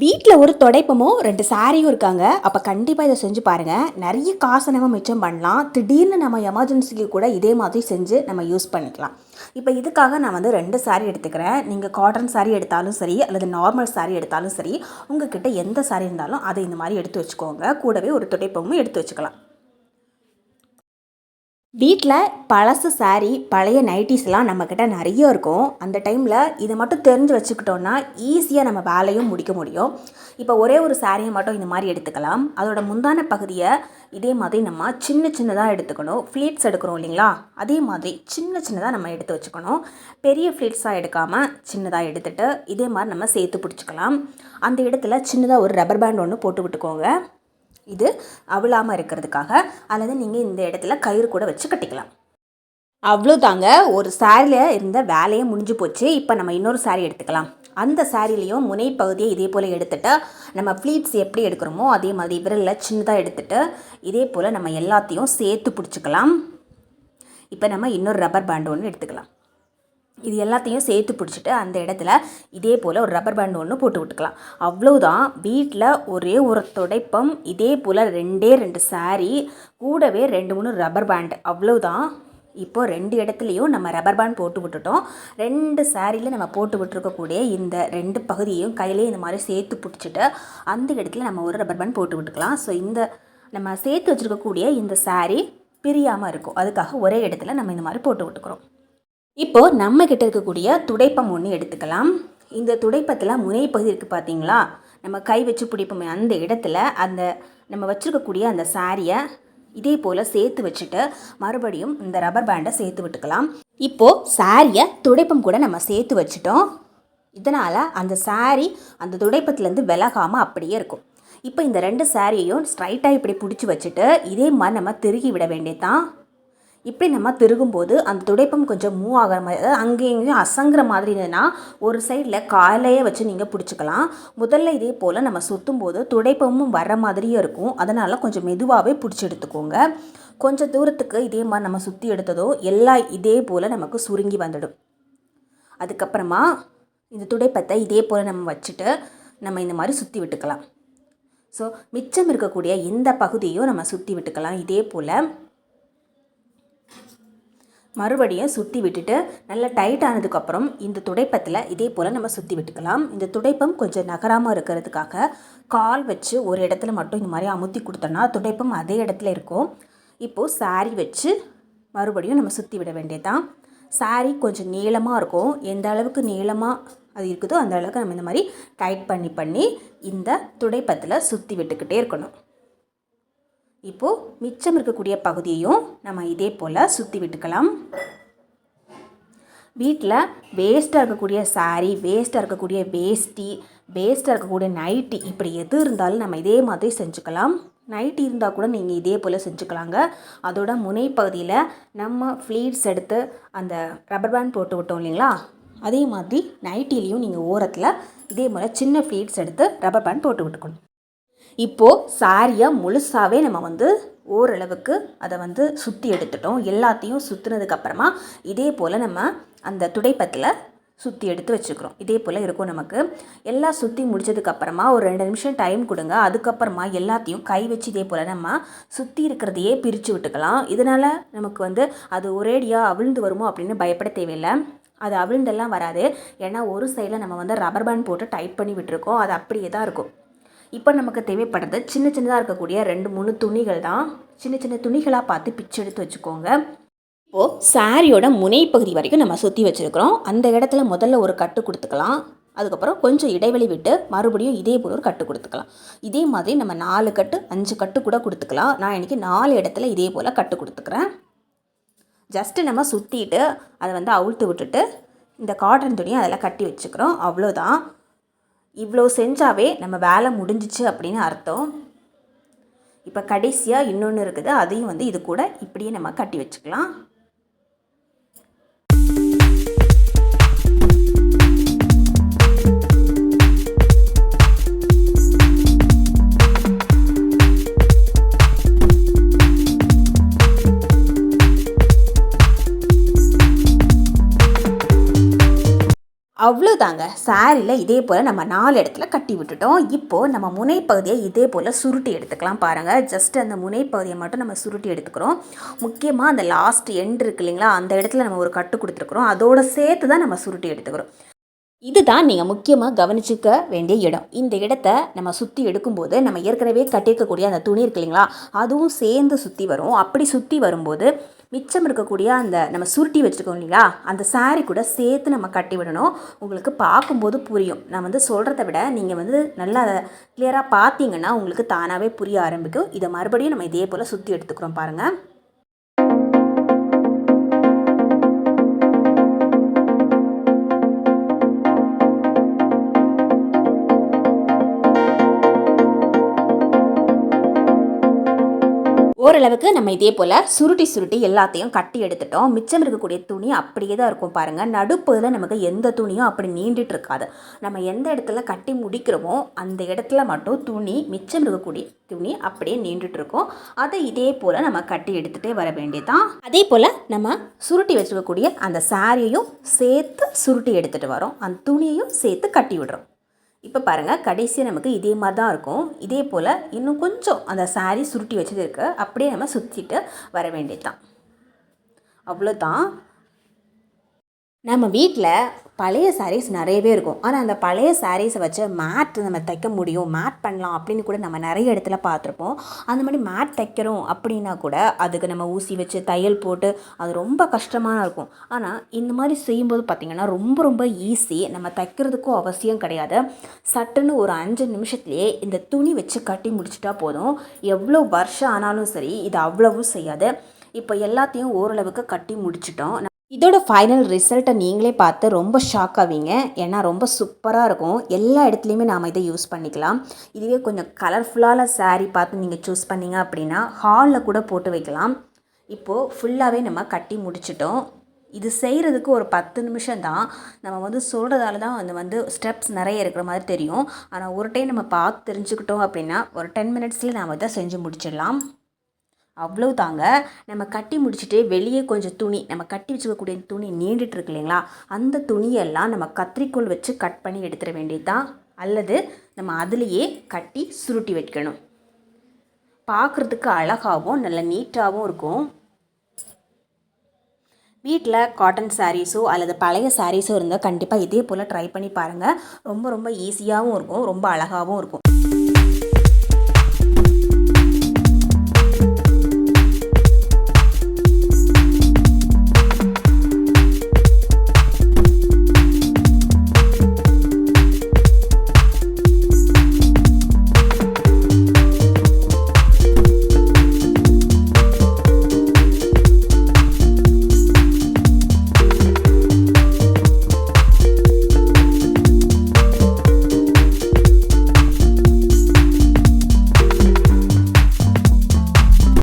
வீட்டில் ஒரு துடைப்பமோ ரெண்டு சாரியும் இருக்காங்க. அப்போ கண்டிப்பாக இதை செஞ்சு பாருங்கள் நிறைய காசை நம்ம மிச்சம் பண்ணலாம். திடீர்னு நம்ம எமர்ஜென்சிக்கு கூட இதே மாதிரி செஞ்சு நம்ம யூஸ் பண்ணிக்கலாம். இப்போ இதுக்காக நான் வந்து ரெண்டு சாரி எடுத்துக்கிறேன். நீங்கள் காட்டன் சாரி எடுத்தாலும் சரி அல்லது நார்மல் சாரி எடுத்தாலும் சரி உங்ககிட்ட எந்த சாரி இருந்தாலும் அதை இந்த மாதிரி எடுத்து வச்சுக்கோங்க. கூடவே ஒரு துடைப்பமும் எடுத்து வச்சுக்கலாம். வீட்டில் பழசு saree பழைய நைட்டிஸ்லாம் நம்மக்கிட்ட நிறைய இருக்கும். அந்த டைமில் இதை மட்டும் தெரிஞ்சு வச்சுக்கிட்டோன்னா ஈஸியாக நம்ம வேலையும் முடிக்க முடியும். இப்போ ஒரே ஒரு சாரியை மட்டும் இந்த மாதிரி எடுத்துக்கலாம். அதோட முந்தான பகுதியை இதே மாதிரி நம்ம சின்ன சின்னதாக எடுத்துக்கணும். ஃப்ளீட்ஸ் எடுக்கிறோம் இல்லைங்களா? அதே மாதிரி சின்ன சின்னதாக நம்ம எடுத்து வச்சுக்கணும். பெரிய ஃப்ளீட்ஸாக எடுக்காமல் சின்னதாக எடுத்துகிட்டு இதே மாதிரி நம்ம சேர்த்து பிடிச்சிக்கலாம். அந்த இடத்துல சின்னதாக ஒரு ரப்பர் பேண்ட் ஒன்று போட்டு விட்டுக்கோங்க. இது அவிழாமல் இருக்கிறதுக்காக அல்லது நீங்கள் இந்த இடத்துல கயிறு கூட வச்சு கட்டிக்கலாம். அவ்வளோ தாங்க ஒரு சாரியில் இருந்த வேலையே முடிஞ்சு போச்சு. இப்போ நம்ம இன்னொரு சாரீ எடுத்துக்கலாம். அந்த சாரிலையும் முனை பகுதியை இதே போல் எடுத்துகிட்டு நம்ம ஃப்ளீட்ஸ் எப்படி எடுக்கிறோமோ அதே மாதிரி விரலில் சின்னதாக எடுத்துகிட்டு இதே போல் நம்ம எல்லாத்தையும் சேர்த்து பிடிச்சிக்கலாம். இப்போ நம்ம இன்னொரு ரப்பர் பேண்ட் ஒன்று எடுத்துக்கலாம். இது எல்லாத்தையும் சேர்த்து பிடிச்சிட்டு அந்த இடத்துல இதே போல் ஒரு ரப்பர் பேண்ட் ஒன்று போட்டு விட்டுக்கலாம். அவ்வளோதான் வீட்டில் ஒரே ஒரு துடைப்பம் இதே போல் ரெண்டே ரெண்டு சாரீ கூடவே ரெண்டு மூணு ரப்பர் பேண்ட் அவ்வளோதான் இப்போது ரெண்டு இடத்துலையும் நம்ம ரப்பர் பேண்ட் போட்டு விட்டுட்டோம். ரெண்டு சாரியில் நம்ம போட்டு விட்டுருக்கக்கூடிய இந்த ரெண்டு பகுதியையும் கையிலே இந்த மாதிரி சேர்த்து பிடிச்சிட்டு அந்த இடத்துல நம்ம ஒரு ரப்பர் பேண்ட் போட்டு விட்டுக்கலாம். ஸோ இந்த நம்ம சேர்த்து வச்சுருக்கக்கூடிய இந்த சாரீ பிரியாமல் இருக்கும். அதுக்காக ஒரே இடத்துல நம்ம இந்த மாதிரி போட்டு விட்டுக்கிறோம். இப்போ நம்ம கிட்ட இருக்கக்கூடிய துடைப்பம் ஒன்று எடுத்துக்கலாம். இந்த துடைப்பத்தில் முனைப்பகுதி இருக்குது பார்த்தீங்களா நம்ம கை வச்சு பிடிப்போமே அந்த இடத்துல அந்த நம்ம வச்சுருக்கக்கூடிய அந்த சாரியை இதே போல் சேர்த்து வச்சுட்டு மறுபடியும் இந்த ரப்பர் பேண்டை சேர்த்து விட்டுக்கலாம். இப்போது சாரியை துடைப்பம் கூட நம்ம சேர்த்து வச்சுட்டோம். இதனால் அந்த சாரி அந்த துடைப்பத்துலேருந்து விலகாமல் அப்படியே இருக்கும். இப்போ இந்த ரெண்டு சாரியையும் ஸ்ட்ரைட்டாக இப்படி பிடிச்சி வச்சுட்டு இதே மாதிரி நம்ம திருகி விட வேண்டியதான் இப்படி நம்ம திருகும்போது அந்த துடைப்பம் கொஞ்சம் மூவ் ஆகிற மாதிரி அதாவது அங்கேயும் இங்கேயும் அசங்குற மாதிரி இருந்ததுன்னா ஒரு சைடில் காலையே வச்சு நீங்கள் பிடிச்சிக்கலாம். முதல்ல இதே போல் நம்ம சுற்றும் போது துடைப்பமும் வர மாதிரியும் இருக்கும். அதனால் கொஞ்சம் மெதுவாகவே பிடிச்சி எடுத்துக்கோங்க. கொஞ்சம் தூரத்துக்கு இதே மாதிரி நம்ம சுற்றி எடுத்ததோ எல்லா இதே போல் நமக்கு சுருங்கி வந்துடும். அதுக்கப்புறமா இந்த துடைப்பத்தை இதே போல் நம்ம வச்சுட்டு நம்ம இந்த மாதிரி சுற்றி விட்டுக்கலாம். ஸோ மிச்சம் இருக்கக்கூடிய இந்த பகுதியும் நம்ம சுற்றி விட்டுக்கலாம். இதே போல் மறுபடியும் சுற்றி விட்டுட்டு நல்லா டைட் ஆனதுக்கப்புறம் இந்த துடைப்பத்தில் இதே போல் நம்ம சுற்றி விட்டுக்கலாம். இந்த துடைப்பம் கொஞ்சம் நகராமல் இருக்கிறதுக்காக கால் வச்சு ஒரு இடத்துல மட்டும் இந்த மாதிரி அமுத்தி கொடுத்தோன்னா துடைப்பம் அதே இடத்துல இருக்கும். இப்போது சாரி வச்சு மறுபடியும் நம்ம சுற்றி விட வேண்டியதுதான். saree கொஞ்சம் நீளமாக இருக்கும். எந்த அளவுக்கு நீளமாக அது இருக்குதோ அந்த அளவுக்கு நம்ம இந்த மாதிரி டைட் பண்ணி பண்ணி இந்த துடைப்பத்தில் சுற்றி விட்டுக்கிட்டே இருக்கணும். இப்போது மிச்சம் இருக்கக்கூடிய பகுதியையும் நம்ம இதே போல் சுற்றி விட்டுக்கலாம். வீட்டில் வேஸ்ட்டாக இருக்கக்கூடிய saree வேஸ்ட்டாக இருக்கக்கூடிய வேஷ்டி வேஸ்ட்டாக இருக்கக்கூடிய நைட்டி இப்படி எது இருந்தாலும் நம்ம இதே மாதிரி செஞ்சுக்கலாம். நைட்டி இருந்தால் கூட நீங்கள் இதே போல் செஞ்சுக்கலாங்க. அதோட முனைப்பகுதியில் நம்ம ஃப்ளீட்ஸ் எடுத்து அந்த ரப்பர் பேண்ட் போட்டு விட்டோம் இல்லைங்களா? அதே மாதிரி நைட்டிலையும் நீங்கள் ஓரத்தில் இதே போல் சின்ன ஃப்ளீட்ஸ் எடுத்து ரப்பர் பேண்ட் போட்டு விட்டுக்கணும். இப்போது சாரியை முழுசாகவே நம்ம வந்து ஓரளவுக்கு அதை வந்து சுற்றி எடுத்துட்டோம். எல்லாத்தையும் சுற்றுனதுக்கப்புறமா இதே போல் நம்ம அந்த துடைப்பத்தில் சுற்றி எடுத்து வச்சுக்கிறோம். இதே போல் இருக்கும் நமக்கு. எல்லாம் சுற்றி முடிச்சதுக்கப்புறமா ஒரு ரெண்டு நிமிஷம் டைம் கொடுங்க. அதுக்கப்புறமா எல்லாத்தையும் கை வச்சு இதே போல் நம்ம சுற்றி இருக்கிறதையே பிரித்து விட்டுக்கலாம். இதனால் நமக்கு வந்து அது ஒரேடியாக அவிழ்ந்து வருமோ அப்படின்னு பயப்பட தேவையில்லை. அது அவிழ்ந்தெல்லாம் வராது. ஏன்னா ஒரு சைடில் நம்ம வந்து ரப்பர் பேண்ட் போட்டு டைட் பண்ணி விட்டுருக்கோம். அது அப்படியே தான் இருக்கும். இப்போ நமக்கு தேவைப்படுறது சின்ன சின்னதாக இருக்கக்கூடிய ரெண்டு மூணு துணிகள் தான். சின்ன சின்ன துணிகளாக பார்த்து பிச்சு எடுத்து வச்சுக்கோங்க. இப்போது சாரியோட முனைப்பகுதி வரைக்கும் நம்ம சுற்றி வச்சுருக்கிறோம். அந்த இடத்துல முதல்ல ஒரு கட்டு கொடுத்துக்கலாம். அதுக்கப்புறம் கொஞ்சம் இடைவெளி விட்டு மறுபடியும் இதே போல் ஒரு கட்டு கொடுத்துக்கலாம். இதே மாதிரி நம்ம நாலு கட்டு அஞ்சு கட்டு கூட கொடுத்துக்கலாம். நான் இன்றைக்கி நாலு இடத்துல இதே போல் கட்டு கொடுத்துக்கிறேன். ஜஸ்ட்டு நம்ம சுற்றிட்டு அதை வந்து அவுழ்த்து விட்டுட்டு இந்த காட்டன் துணியை அதில் கட்டி வச்சுக்கிறோம். அவ்வளோதான் இவ்வளோ செஞ்சாவே நம்ம வேலை முடிஞ்சிச்சு அப்படின்னு அர்த்தம். இப்போ கடைசியாக இன்னொன்று இருக்குது அதையும் வந்து இது கூட இப்படியே நம்ம கட்டி வச்சுக்கலாம். அவ்வளோதாங்க சாரியில் இதே போல் நம்ம நாலு இடத்துல கட்டி விட்டுட்டோம். இப்போது நம்ம முனைப்பகுதியை இதே போல் சுருட்டி எடுத்துக்கலாம் பாருங்கள் ஜஸ்ட் அந்த முனைப்பகுதியை மட்டும் நம்ம சுருட்டி எடுத்துக்கிறோம். முக்கியமாக அந்த லாஸ்ட் எண்ட் இருக்கு இல்லைங்களா? அந்த இடத்துல நம்ம ஒரு கட்டு கொடுத்துருக்குறோம். அதோட சேர்த்து தான் நம்ம சுருட்டி எடுத்துக்கிறோம். இதுதான் நீங்கள் முக்கியமாக கவனிச்சிக்க வேண்டிய இடம். இந்த இடத்த நம்ம சுற்றி எடுக்கும்போது நம்ம ஏற்கனவே கட்டியிருக்கக்கூடிய அந்த துணி இருக்கு இல்லைங்களா? அதுவும் சேர்ந்து சுற்றி வரும். அப்படி சுற்றி வரும்போது மிச்சம் இருக்கக்கூடிய அந்த நம்ம சுருட்டி வச்சுருக்கோம் இல்லைங்களா? அந்த சாரீ கூட சேர்த்து நம்ம கட்டி விடணும். உங்களுக்கு பார்க்கும்போது புரியும். நான் வந்து சொல்கிறத விட நீங்கள் வந்து நல்லா கிளியராக பார்த்தீங்கன்னா உங்களுக்கு தானாகவே புரிய ஆரம்பிக்கும். இதை மறுபடியும் நம்ம இதே போல் சுற்றி எடுத்துக்கிறோம் பாருங்கள் ஓரளவுக்கு நம்ம இதே போல் சுருட்டி சுருட்டி எல்லாத்தையும் கட்டி எடுத்துட்டோம். மிச்சம் இருக்கக்கூடிய துணி அப்படியே தான் இருக்கும் பாருங்கள் நடுப்பதில் நமக்கு எந்த துணியும் அப்படி நீண்டுட்டு இருக்காது. நம்ம எந்த இடத்துல கட்டி முடிக்கிறோமோ அந்த இடத்துல மட்டும் துணி மிச்சம் இருக்கக்கூடிய துணி அப்படியே நீண்டுட்டு இருக்கும். அதை இதே போல் நம்ம கட்டி எடுத்துகிட்டே வர வேண்டியதான் அதே போல் நம்ம சுருட்டி வச்சுருக்கக்கூடிய அந்த சாரியையும் சேர்த்து சுருட்டி எடுத்துகிட்டு வரோம். அந்த துணியையும் சேர்த்து கட்டி விடுறோம். இப்போ பாருங்கள் கடைசியாக நமக்கு இதே மாதிரி தான் இருக்கும். இதே போல் இன்னும் கொஞ்சம் அந்த சாரீ சுருட்டி வச்சது இருக்குது அப்படியே நம்ம சுற்றிட்டு வர வேண்டியது தான் அவ்வளோதான் நம்ம வீட்டில் பழைய சாரீஸ் நிறையவே இருக்கும். ஆனால் அந்த பழைய சாரீஸை வச்சு மேட் நம்ம தைக்க முடியும் மேட் பண்ணலாம் அப்படின்னு கூட நம்ம நிறைய இடத்துல பார்த்துருப்போம். அந்த மாதிரி மேட் தைக்கிறோம் அப்படின்னா கூட அதுக்கு நம்ம ஊசி வச்சு தையல் போட்டு அது ரொம்ப கஷ்டமான இருக்கும். ஆனால் இந்த மாதிரி செய்யும்போது பார்த்திங்கன்னா ரொம்ப ரொம்ப ஈஸி நம்ம தைக்கிறதுக்கும் அவசியம் கிடையாது. சட்டுன்னு ஒரு அஞ்சு நிமிஷத்துலேயே இந்த துணி வச்சு கட்டி முடிச்சிட்டா போதும். எவ்வளோ வருஷம் ஆனாலும் சரி இது அவ்வளவும் செய்யாது. இப்போ எல்லாத்தையும் ஓரளவுக்கு கட்டி முடிச்சிட்டோம். இதோட ஃபைனல் ரிசல்ட்டை நீங்களே பார்த்து ரொம்ப ஷாக் ஆவீங்க. ஏன்னா ரொம்ப சூப்பராக இருக்கும். எல்லா இடத்துலையுமே நாம் இதை யூஸ் பண்ணிக்கலாம். இதுவே கொஞ்சம் கலர்ஃபுல்லான சாரீ பார்த்து நீங்கள் சூஸ் பண்ணீங்க அப்படின்னா ஹாலில் கூட போட்டு வைக்கலாம். இப்போது ஃபுல்லாகவே நம்ம கட்டி முடிச்சிட்டோம். இது செய்கிறதுக்கு ஒரு பத்து நிமிஷம் தான். நம்ம வந்து சொல்கிறதால தான் அது வந்து ஸ்டெப்ஸ் நிறைய இருக்கிற மாதிரி தெரியும். ஆனால் ஒரு டைம் நம்ம பார்த்து தெரிஞ்சுக்கிட்டோம் அப்படின்னா ஒரு டென் மினிட்ஸில் நாம் இதை செஞ்சு முடிச்சிடலாம். அவ்வளோ தாங்க. நம்ம கட்டி முடிச்சுட்டு வெளியே கொஞ்சம் துணி நம்ம கட்டி வச்சுக்கக்கூடிய துணி நீண்டுட்டு இருக்கு இல்லைங்களா? அந்த துணியெல்லாம் நம்ம கத்திரிக்கோல் வச்சு கட் பண்ணி எடுத்துட வேண்டியது தான் அல்லது நம்ம அதுலேயே கட்டி சுருட்டி வைக்கணும். பார்க்குறதுக்கு அழகாகவும் நல்ல நீட்டாகவும் இருக்கும். வீட்டில் காட்டன் சாரீஸோ அல்லது பழைய சாரீஸோ இருந்தால் கண்டிப்பாக இதே போல் ட்ரை பண்ணி பாருங்கள் ரொம்ப ரொம்ப ஈஸியாகவும் இருக்கும். ரொம்ப அழகாகவும் இருக்கும்.